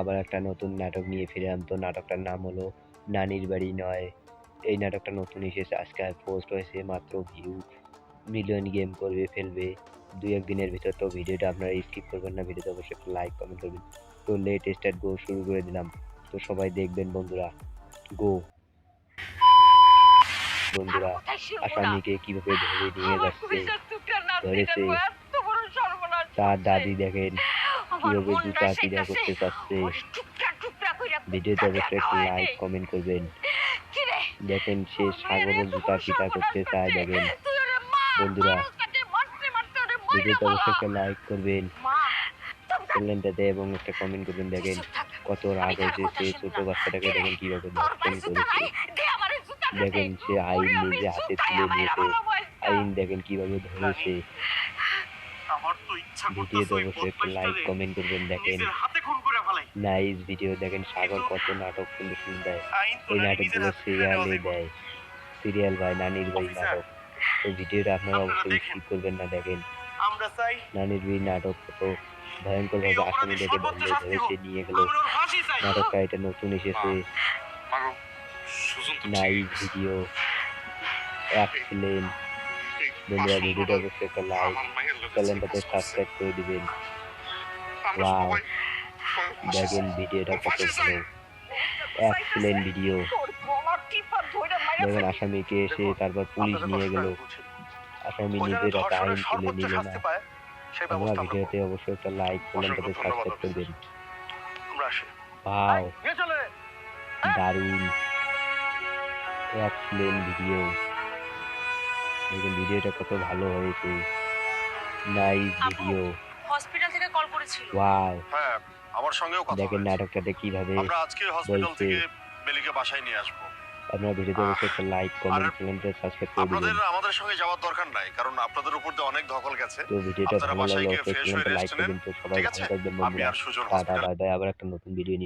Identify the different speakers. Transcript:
Speaker 1: আবার একটা নতুন নাটক নিয়ে ফিরলাম তো নাটকটার নাম হলো নানির বাড়ি নয়। এই নাটকটা নতুন এসেছে। আজকে পোস্ট হয়েছে মাত্র ভিউ মিলিয়ন গেম করবে ফেলবে। দুই একদিনের ভিতর তো ভিডিওটা আপনারা স্কিপ করবেন না। ভিডিওতে অবশ্যই একটু লাইক কমেন্ট করবেন। তো লেট স্টার্ট গো শুরু করে দিলাম। তো সবাই দেখবেন বন্ধুরা। গো বন্ধুরা আসামিকে কীভাবে ধরে নিয়ে যাচ্ছে? ধরেছে তার দাদি দেখেন। কীভাবে জুতা পিটা করতে চাচ্ছে ভিডিওতে অবশ্যই একটু লাইক কমেন্ট করবেন। দেখেন সে সাগরের জুতা পিটা করতে চায় দেখেন। বন্ধুরা ভিডিওতে অবশ্যই একটা লাইক করবেন। চ্যানেলটাতে এবং একটা কমেন্ট করবেন দেখেন কত রাগ হয়েছে সে ছোট বাচ্চাটাকে দেখেন কীভাবে ধর্ষণ করেছে। দেখেন সে আইন নিজে হাতে তুলে নিয়েছে। আইন দেখেন কীভাবে ধরেছে।
Speaker 2: ইচ্ছা
Speaker 1: অবশ্যই একটা লাইক কমেন্ট করবেন দেখেন। নাইস ভিডিও দেখেন সাগর কত নাটক সুন্দর সুন্দর দেয়। এই নাটকগুলো সিরিয়ালে দেয়। সিরিয়াল ভাই নানির
Speaker 2: অফিসার,
Speaker 1: নাটক। এই ভিডিওটা আপনারা অবশ্যই। স্কিপ করবেন না দেখেন।
Speaker 2: আমরা চাই
Speaker 1: নানির বাড়ি নাটক কত ভয়ঙ্কর ভাবে আসামিটাকে
Speaker 2: সর্বোচ্চ
Speaker 1: ধরে সে নিয়ে গেল। নাটকটা এটা নতুন এসেছে। নাইস ভিডিও এক্সিলেন্ট বন্ধুরা ভিডিওটা অবশ্যই একটা লাইক
Speaker 3: করছে।
Speaker 1: সাবস্ক্রাইব করে দিবেন.
Speaker 3: সবাই
Speaker 1: দেখেন ভিডিওটা কত ভালো এক্সিলেন্ট ভিডিও দেখেন আসামিকে এসে তারপর পুলিশ নিয়ে গেল। আসামি নিজের একটা আইন তুলে নিল না। আমরা ভিডিওতে অবশ্যই একটা লাইক চ্যানেলটাতে সাবস্ক্রাইব
Speaker 2: আসি।
Speaker 1: ভাও
Speaker 2: নিয়ে
Speaker 1: দারুণ। এক্সিলেন্ট ভিডিও দেখুন ভিডিওটা কত ভালো হয়েছে। নাইস ভিডিও
Speaker 4: হসপিটাল থেকে কল করেছিল।
Speaker 1: ওয়াও
Speaker 5: হ্যাঁ আমার সঙ্গেও কথা
Speaker 1: দেখেন। নাটকটাতে কীভাবে
Speaker 5: আমরা আজকে হসপিটাল থেকে বেলিকে বাসায় নিয়ে আসব।
Speaker 1: আপনারা ভিডিওতে অবশ্যই একটা লাইক কমেন্ট চ্যানেলটা সাবস্ক্রাইব করে
Speaker 5: আপনাদের আমাদের সঙ্গে যাওয়ার দরকার নাই কারণ আপনাদের উপর দিয়ে অনেক ধকল গেছে।
Speaker 1: তো ভিডিওটা
Speaker 5: আপনারা
Speaker 1: ভালো
Speaker 5: বাসায়
Speaker 1: লাগলে
Speaker 5: গিয়ে
Speaker 1: অবশ্যই লাইক করবেন তো সবাই
Speaker 5: ঠিক
Speaker 1: ভালো
Speaker 5: আছে?
Speaker 1: থাকবেন
Speaker 5: আমি
Speaker 1: বন্ধুরা।
Speaker 5: আর সুজন
Speaker 1: টাটা বাই বাই আবার একটা নতুন ভিডিও নিয়ে